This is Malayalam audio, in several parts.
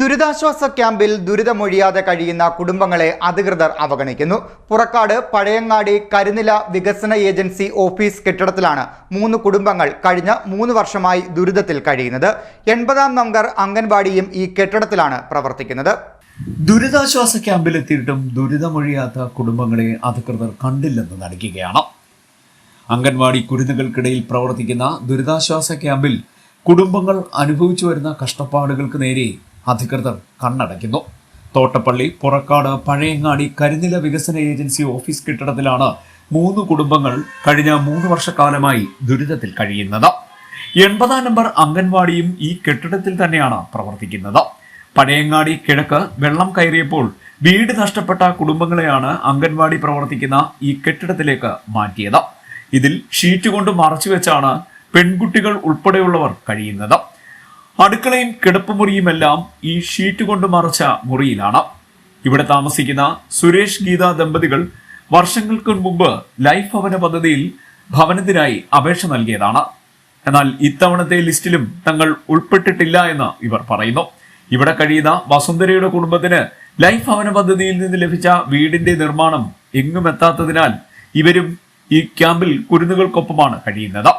ദുരിതാശ്വാസ ക്യാമ്പിൽ ദുരിതമൊഴിയാതെ കഴിയുന്ന കുടുംബങ്ങളെ അധികൃതർ അവഗണിക്കുന്നു. പുറക്കാട് പഴയങ്ങാടി കരുനില വികസന ഏജൻസി ഓഫീസ് കെട്ടിടത്തിലാണ് മൂന്ന് കുടുംബങ്ങൾ കഴിഞ്ഞ മൂന്ന് വർഷമായി ദുരിതത്തിൽ കഴിയുന്നത്. എൺപതാം നമ്പർ അംഗൻവാടിയും ഈ കെട്ടിടത്തിലാണ് പ്രവർത്തിക്കുന്നത്. ദുരിതാശ്വാസ ക്യാമ്പിലെത്തിയിട്ടും ദുരിതമൊഴിയാത്ത കുടുംബങ്ങളെ അധികൃതർ കണ്ടില്ലെന്ന് നടിക്കുകയാണ്. അംഗൻവാടി കുരുന്നുകൾക്കിടയിൽ പ്രവർത്തിക്കുന്ന ദുരിതാശ്വാസ ക്യാമ്പിൽ കുടുംബങ്ങൾ അനുഭവിച്ചു വരുന്ന കഷ്ടപ്പാടുകൾക്ക് നേരെ അധികൃതർ കണ്ണടയ്ക്കുന്നു. തോട്ടപ്പള്ളി പുറക്കാട് പഴയങ്ങാടി കരിനില വികസന ഏജൻസി ഓഫീസ് കെട്ടിടത്തിലാണ് മൂന്ന് കുടുംബങ്ങൾ കഴിഞ്ഞ മൂന്ന് വർഷക്കാലമായി ദുരിതത്തിൽ കഴിയുന്നത്. എൺപതാം നമ്പർ അംഗൻവാടിയും ഈ കെട്ടിടത്തിൽ തന്നെയാണ് പ്രവർത്തിക്കുന്നത്. പഴയങ്ങാടി കിഴക്ക് വെള്ളം കയറിയപ്പോൾ വീട് നഷ്ടപ്പെട്ട കുടുംബങ്ങളെയാണ് അംഗൻവാടി പ്രവർത്തിക്കുന്ന ഈ കെട്ടിടത്തിലേക്ക് മാറ്റിയത്. ഇതിൽ ഷീറ്റ് കൊണ്ട് മറച്ചു വെച്ചാണ് പെൺകുട്ടികൾ ഉൾപ്പെടെയുള്ളവർ കഴിയുന്നത്. അടുക്കളയും കിടപ്പുമുറിയുമെല്ലാം ഈ ഷീറ്റ് കൊണ്ട് മറച്ച മുറിയിലാണ്. ഇവിടെ താമസിക്കുന്ന സുരേഷ് ഗീത ദമ്പതികൾ വർഷങ്ങൾക്ക് മുമ്പ് ലൈഫ് ഭവന പദ്ധതിയിൽ ഭവനത്തിനായി അപേക്ഷ നൽകിയതാണ്. എന്നാൽ ഇത്തവണത്തെ ലിസ്റ്റിലും തങ്ങൾ ഉൾപ്പെട്ടിട്ടില്ല എന്ന് ഇവർ പറയുന്നു. ഇവിടെ കഴിയുന്ന വസുന്ധരയുടെ കുടുംബത്തിന് ലൈഫ് ഭവന പദ്ധതിയിൽ നിന്ന് ലഭിച്ച വീടിന്റെ നിർമ്മാണം എങ്ങും എത്താത്തതിനാൽ ഇവരും ഈ ക്യാമ്പിൽ കുരുന്നുകൾക്കൊപ്പമാണ് കഴിയുന്നത്.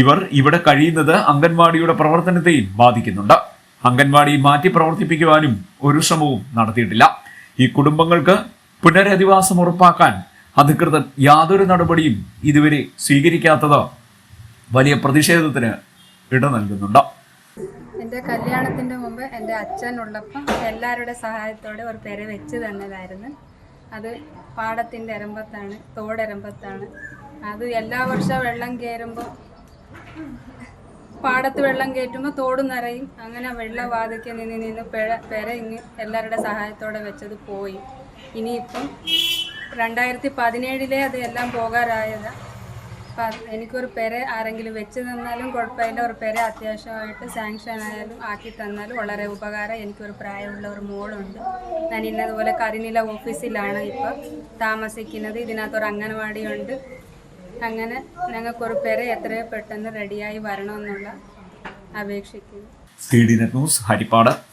ഇവർ ഇവിടെ കഴിയുന്നത് അംഗൻവാടിയുടെ പ്രവർത്തനത്തെയും ബാധിക്കുന്നുണ്ട്. അംഗൻവാടി മാറ്റി പ്രവർത്തിപ്പിക്കുവാനും ഒരു ശ്രമവും നടത്തിയിട്ടില്ല. ഈ കുടുംബങ്ങൾക്ക് പുനരധിവാസം ഉറപ്പാക്കാൻ അധികൃതർ യാതൊരു നടപടിയും ഇതുവരെ സ്വീകരിക്കാത്തത് വലിയ പ്രതിഷേധത്തിന് ഇട നൽകുന്നുണ്ട്. എന്റെ കല്യാണത്തിന്റെ മുമ്പ് എന്റെ അച്ഛൻ ഉള്ളപ്പം എല്ലാവരുടെ സഹായത്തോടെ ഒരു പെര വെച്ച് തന്നതായിരുന്നു. അത് പാടത്തിന്റെ എരമ്പത്താണ് തോടെരമ്പത്താണ്. അത് എല്ലാ വർഷവും വെള്ളം കയറുമ്പോൾ പാടത്ത് വെള്ളം കയറ്റുമ്പോൾ തോട് നിറയും. അങ്ങനെ വെള്ളവാതയ്ക്ക് നിന്ന് നിന്ന് പെര പെര ഇങ്ങ് എല്ലാവരുടെ സഹായത്തോടെ വെച്ചത് പോയി. ഇനിയിപ്പം രണ്ടായിരത്തി പതിനേഴിലേ അത് എല്ലാം പോകാറായതാണ് അപ്പം എനിക്കൊരു പെര ആരെങ്കിലും വെച്ച് തന്നാലും കുഴപ്പമില്ല. ഒരു പെര അത്യാവശ്യമായിട്ട് സാങ്ഷൻ ആയാലും ആക്കി തന്നാലും വളരെ ഉപകാരം. എനിക്കൊരു പ്രായമുള്ള ഒരു മോളുണ്ട്. ഞാൻ ഇന്നതുപോലെ കരിനില ഓഫീസിലാണ് ഇപ്പം താമസിക്കുന്നത്. ഇതിനകത്തൊരു അംഗനവാടിയുണ്ട് അങ്ങനെ ഞങ്ങൾക്കൊരു പേരെ എത്രയും പെട്ടെന്ന് റെഡിയായി വരണമെന്നുള്ള അപേക്ഷിക്കുന്നു. ഹരിപ്പാട്